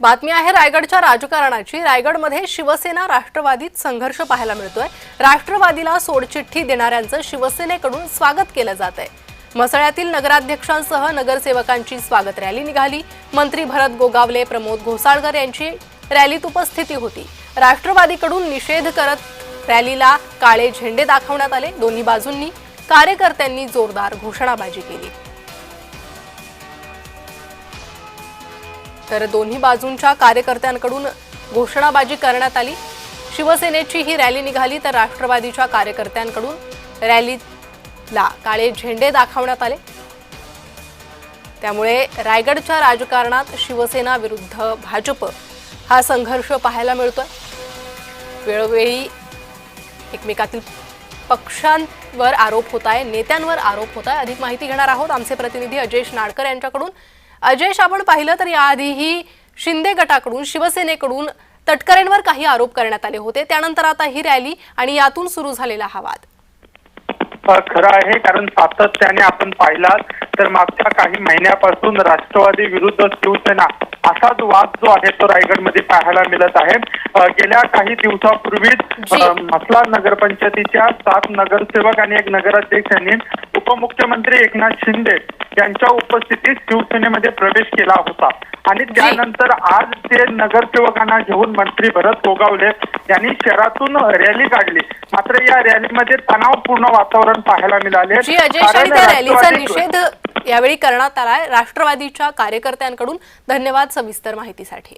बातमी आहे रायगडच्या राजकारणाची. रायगडमध्ये शिवसेना राष्ट्रवादीत संघर्ष पाहायला मिळतोय. राष्ट्रवादीला सोडचिठ्ठी देणाऱ्यांचं शिवसेनेकडून स्वागत केलं जात आहे मसळ्यातील नगराध्यक्षांसह नगरसेवकांची स्वागत रॅली निघाली. मंत्री भरत गोगावले प्रमोद घोसाळकर यांची रॅलीत उपस्थिती होती. राष्ट्रवादीकडून निषेध करत रॅलीला काळे झेंडे दाखवण्यात आले. दोन्ही बाजूंनी कार्यकर्त्यांनी जोरदार घोषणाबाजी केली. तर दोन्ही बाजूंच्या कार्यकर्त्यांकडून घोषणाबाजी करण्यात आली. शिवसेनेची ही रॅली निघाली तर राष्ट्रवादीच्या कार्यकर्त्यांकडून रॅलीला काळे झेंडे दाखवण्यात आले. त्यामुळे रायगडच्या राजकारणात शिवसेना विरुद्ध भाजप हा संघर्ष पाहायला मिळतोय. वेळोवेळी एकमेकातील पक्षांवर आरोप होत आहे नेत्यांवर आरोप होत आहे अधिक माहिती घेणार आहोत आमचे प्रतिनिधी अजयश नाडकर यांच्याकडून. अजयश आपण पाहिलं तर याआधीही शिंदे गटाकडून शिवसेनेकडून तटकरेंवर काही आरोप करण्यात आले होते. त्यानंतर आता ही रॅली आणि यातून सुरू झालेला हा वाद. खरं आहे कारण सातत्याने आपण पाहिलात तर मागच्या काही महिन्यापासून राष्ट्रवादी विरुद्ध शिवसेना असाच वाद जो आहे तो रायगडमध्ये पाहायला मिळत आहे. गेल्या काही दिवसापूर्वीच म्हसला नगरपंचायतीच्या सात नगरसेवक आणि एक नगराध्यक्ष यांनी उपमुख्यमंत्री एकनाथ शिंदे यांच्या उपस्थितीत शिवसेनेमध्ये प्रवेश केला होता. आणि त्यानंतर आज ते नगरसेवकांना घेऊन मंत्री भरत गोगावले यांनी शहरातून रॅली काढली. मात्र या रॅलीमध्ये तणावपूर्ण वातावरण पाहायला मिळाले. रॅलीचा निषेध यावेळी करण्यात आलाय. राष्ट्रवादीच्या कार्यकर्त्यांकडून धन्यवाद सविस्तर माहितीसाठी.